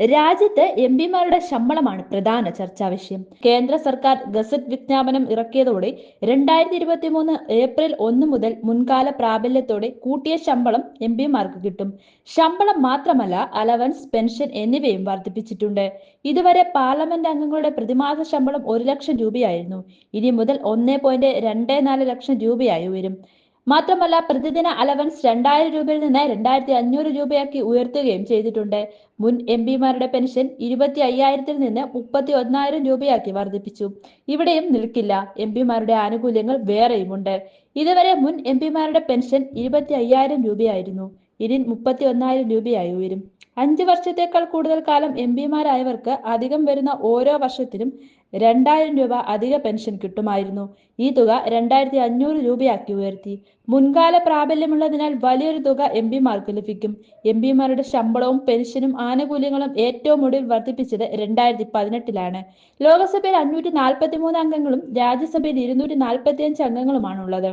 രാജ്യത്ത് എം പിമാരുടെ ശമ്പളമാണ് പ്രധാന ചർച്ചാ വിഷയം. കേന്ദ്ര സർക്കാർ ഗസറ്റ് വിജ്ഞാപനം ഇറക്കിയതോടെ രണ്ടായിരത്തി ഇരുപത്തി മൂന്ന് ഏപ്രിൽ ഒന്ന് മുതൽ മുൻകാല പ്രാബല്യത്തോടെ കൂട്ടിയ ശമ്പളം എം പിമാർക്ക് കിട്ടും. ശമ്പളം മാത്രമല്ല അലവൻസ് പെൻഷൻ എന്നിവയും വർദ്ധിപ്പിച്ചിട്ടുണ്ട്. ഇതുവരെ പാർലമെന്റ് അംഗങ്ങളുടെ പ്രതിമാസ ശമ്പളം ഒരു ലക്ഷം രൂപയായിരുന്നു. ഇനി മുതൽ ഒന്ന് ലക്ഷം രൂപയായി ഉയരും. മാത്രമല്ല പ്രതിദിന അലവൻസ് രണ്ടായിരം രൂപയിൽ നിന്ന് രണ്ടായിരത്തി അഞ്ഞൂറ് രൂപയാക്കി ഉയർത്തുകയും ചെയ്തിട്ടുണ്ട്. മുൻ എം പിമാരുടെ പെൻഷൻ ഇരുപത്തി അയ്യായിരത്തിൽ നിന്ന് മുപ്പത്തി ഒന്നായിരം രൂപയാക്കി വർദ്ധിപ്പിച്ചു. ഇവിടെയും നിൽക്കില്ല. എം പിമാരുടെ ആനുകൂല്യങ്ങൾ വേറെയുമുണ്ട്. ഇതുവരെ മുൻ എം പിമാരുടെ പെൻഷൻ ഇരുപത്തി അയ്യായിരം രൂപയായിരുന്നു. ഇനി മുപ്പത്തി ഒന്നായിരം രൂപയായി ഉയരും. അഞ്ച് വർഷത്തേക്കാൾ കൂടുതൽ കാലം എം പിമാരായവർക്ക് അധികം വരുന്ന ഓരോ വർഷത്തിലും രണ്ടായിരം രൂപ അധിക പെൻഷൻ കിട്ടുമായിരുന്നു. ഈ തുക രണ്ടായിരത്തി അഞ്ഞൂറ് രൂപയാക്കി ഉയർത്തി. മുൻകാല പ്രാബല്യമുള്ളതിനാൽ വലിയൊരു തുക എം പിമാർക്ക് ലഭിക്കും. എം പിമാരുടെ ശമ്പളവും പെൻഷനും ആനുകൂല്യങ്ങളും ഏറ്റവും ഒടുവിൽ വർദ്ധിപ്പിച്ചത് രണ്ടായിരത്തി പതിനെട്ടിലാണ് ലോക്സഭയിൽ അഞ്ഞൂറ്റി നാൽപ്പത്തി മൂന്ന് അംഗങ്ങളും രാജ്യസഭയിൽ ഇരുന്നൂറ്റി നാൽപ്പത്തി അഞ്ച് അംഗങ്ങളുമാണുള്ളത്.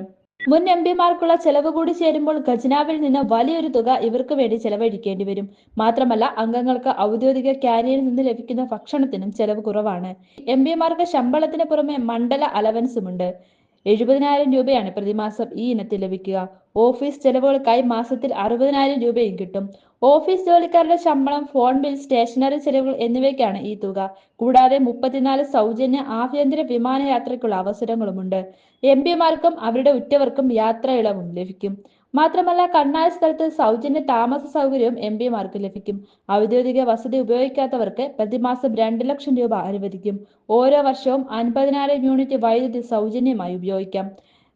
മുൻ എം പിമാർക്കുള്ള ചെലവ് കൂടി ചേരുമ്പോൾ ഖജനാവിൽ നിന്ന് വലിയൊരു തുക ഇവർക്ക് വേണ്ടി ചെലവഴിക്കേണ്ടി വരും. മാത്രമല്ല അംഗങ്ങൾക്ക് ഔദ്യോഗിക ക്യാരിയറിൽ നിന്ന് ലഭിക്കുന്ന ഭക്ഷണത്തിനും ചെലവ് കുറവാണ്. എം പിമാർക്ക് ശമ്പളത്തിന് പുറമെ മണ്ഡല അലവൻസുമുണ്ട്. എഴുപതിനായിരം രൂപയാണ് പ്രതിമാസം ഈ ഇനത്തിൽ ലഭിക്കുക. ഓഫീസ് ചെലവുകൾക്കായി മാസത്തിൽ അറുപതിനായിരം രൂപയും കിട്ടും. ഓഫീസ് ജോലിക്കാരുടെ ശമ്പളം ഫോൺ ബിൽ സ്റ്റേഷനറി ചെലവുകൾ എന്നിവയ്ക്കാണ് ഈ തുക. കൂടാതെ മുപ്പത്തിനാല് സൗജന്യ ആഭ്യന്തര വിമാനയാത്രയ്ക്കുള്ള അവസരങ്ങളുമുണ്ട്. എം പിമാർക്കും അവരുടെ ഉറ്റവർക്കും യാത്ര ഇളവും ലഭിക്കും. മാത്രമല്ല കണ്ണായ സ്ഥലത്ത് സൗജന്യ താമസ സൗകര്യവും എം പിമാർക്ക് ലഭിക്കും. ഔദ്യോഗിക വസതി ഉപയോഗിക്കാത്തവർക്ക് പ്രതിമാസം രണ്ട് ലക്ഷം രൂപ അനുവദിക്കും. ഓരോ വർഷവും അൻപതിനായിരം യൂണിറ്റ് വൈദ്യുതി സൗജന്യമായി ഉപയോഗിക്കാം.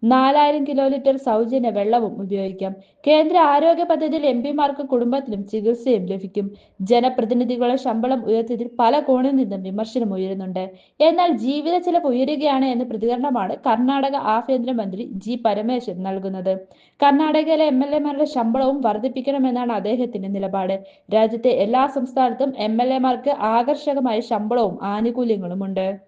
നാലായിരം കിലോ ലിറ്റർ സൗജന്യ വെള്ളവും ഉപയോഗിക്കാം. കേന്ദ്ര ആരോഗ്യ പദ്ധതിയിൽ എം പിമാർക്ക് കുടുംബത്തിനും ചികിത്സയും ലഭിക്കും. ജനപ്രതിനിധികളുടെ ശമ്പളം ഉയർത്തിയതിൽ പല കോണിൽ നിന്നും വിമർശനം ഉയരുന്നുണ്ട്. എന്നാൽ ജീവിത ചെലവ് ഉയരുകയാണ് എന്ന പ്രതികരണമാണ് കർണാടക ആഭ്യന്തരമന്ത്രി ജി പരമേശ്വരൻ നൽകുന്നത്. കർണാടകയിലെ എം എൽ എമാരുടെ ശമ്പളവും വർദ്ധിപ്പിക്കണമെന്നാണ് അദ്ദേഹത്തിന്റെ നിലപാട്. രാജ്യത്തെ എല്ലാ സംസ്ഥാനത്തും എം എൽ എമാർക്ക് ആകർഷകമായ ശമ്പളവും ആനുകൂല്യങ്ങളുമുണ്ട്.